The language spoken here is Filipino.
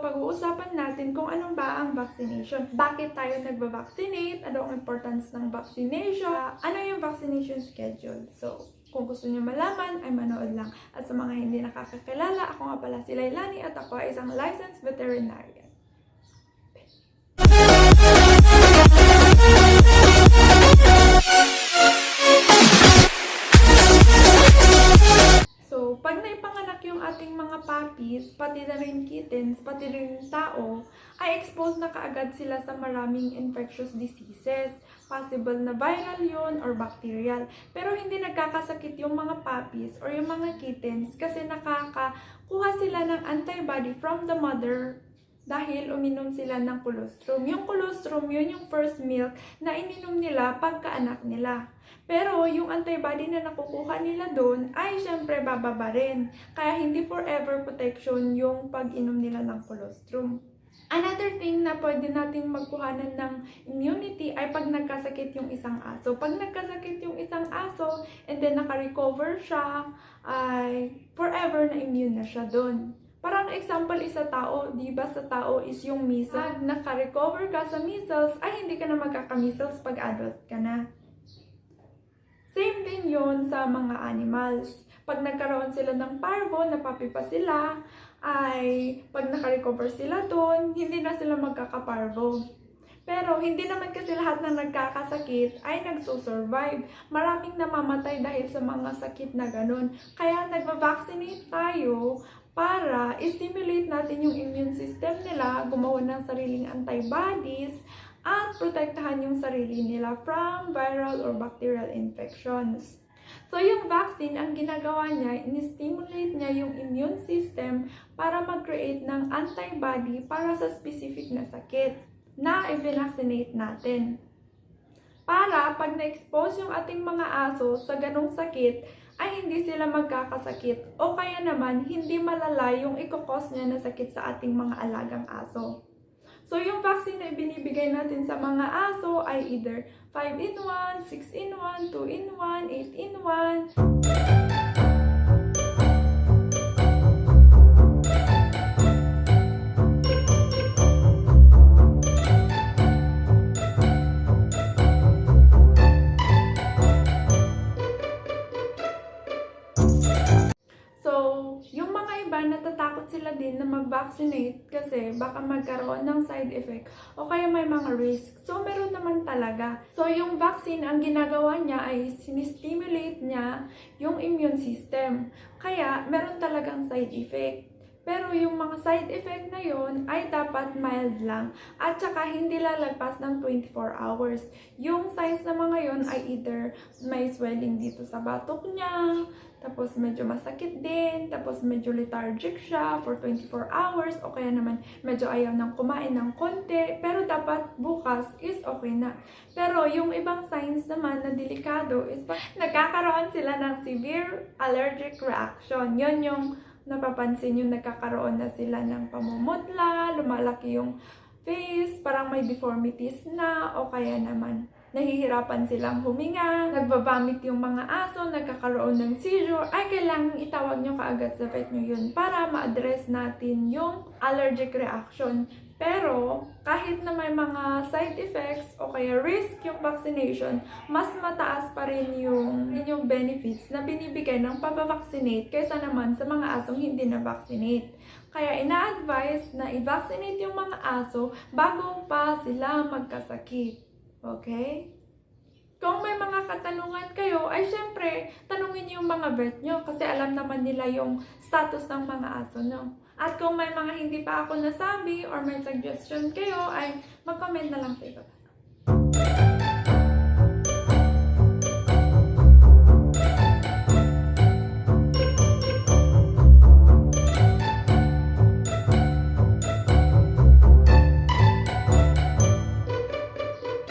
pag-uusapan natin kung anong ba ang vaccination. Bakit tayo nagba-vaccinate? Ano ang importance ng vaccination? Ano yung vaccination schedule? So, kung gusto niyo malaman, ay manood lang. At sa mga hindi nakakakilala, ako nga pala si Lailani at ako ay isang licensed veterinarian. Puppies, pati na rin kittens, pati rin tao, ay exposed na kaagad sila sa maraming infectious diseases. Possible na viral yun or bacterial. Pero hindi nagkakasakit yung mga puppies or yung mga kittens kasi nakakakuha sila ng antibody from the mother dahil uminom sila ng colostrum. Yung colostrum, yun yung first milk na ininom nila pagkaanak nila. Pero yung antibody na nakukuha nila doon ay syempre bababa rin. Kaya hindi forever protection yung pag-inom nila ng colostrum. Another thing na pwede nating magkuhanan ng immunity ay pag nagkasakit yung isang aso. Pag nagkasakit yung isang aso and then naka-recover siya, ay forever na immune na siya doon. Parang example is sa tao, di ba sa tao is yung measles. Pag naka-recover ka sa measles, ay hindi ka na magkaka-measles pag adult ka na. Same din yon sa mga animals. Pag nagkaroon sila ng parvo, napapipa sila, ay pag naka-recover sila doon, hindi na sila magkakaparvo. Pero hindi naman kasi lahat ng nagkakasakit ay nagsusurvive. Maraming namamatay dahil sa mga sakit na ganun. Kaya nagba-vaccinate tayo para stimulate natin yung immune system nila, gumawa ng sariling antibodies, at protektahan yung sarili nila from viral or bacterial infections. So, yung vaccine, ang ginagawa niya, in-stimulate niya yung immune system para mag-create ng antibody para sa specific na sakit na i-vaccinate natin. Para pag na-expose yung ating mga aso sa ganong sakit, ay hindi sila magkakasakit o kaya naman hindi malala yung ikokos niya na sakit sa ating mga alagang aso. So, yung vaccine na ibinibigay natin sa mga aso ay either 5 in 1, 6 So, yung mga iba natatakot sila din na mag-vaccinate kasi baka magkaroon ng side effect o kaya may mga risk. So, meron naman talaga. So, yung vaccine, ang ginagawa niya ay sinistimulate niya yung immune system. Kaya, meron talagang side effect. Pero yung mga side effect na yon ay dapat mild lang at saka hindi lalagpas ng 24 hours. Yung signs na mga yon ay either may swelling dito sa batok niya, tapos medyo masakit din, tapos medyo lethargic siya for 24 hours, o kaya naman medyo ayaw nang kumain ng konti, pero dapat bukas is okay na. Pero yung ibang signs naman na delikado is nagkakaroon sila ng severe allergic reaction. Yon yung napapansin yung nagkakaroon na sila ng pamumutla, lumalaki yung face, parang may deformities na, o kaya naman nahihirapan silang huminga, nagbabamit yung mga aso, nagkakaroon ng seizure, ay kailangan itawag nyo kaagad sa vet nyo yun para ma-address natin yung allergic reaction. Pero, kahit na may mga side effects o kaya risk yung vaccination, mas mataas pa rin yung, yung benefits na binibigay ng pabavaccinate kaysa naman sa mga asong hindi na vaccinate. Kaya ina-advise na i-vaccinate yung mga aso bago pa sila magkasakit. Okay? Kung may mga katanungan kayo, ay syempre, tanungin niyo yung mga vet nyo kasi alam naman nila yung status ng mga aso nyo. At kung may mga hindi pa ako nasabi or may suggestion kayo, ay mag-comment na lang sa ibaba.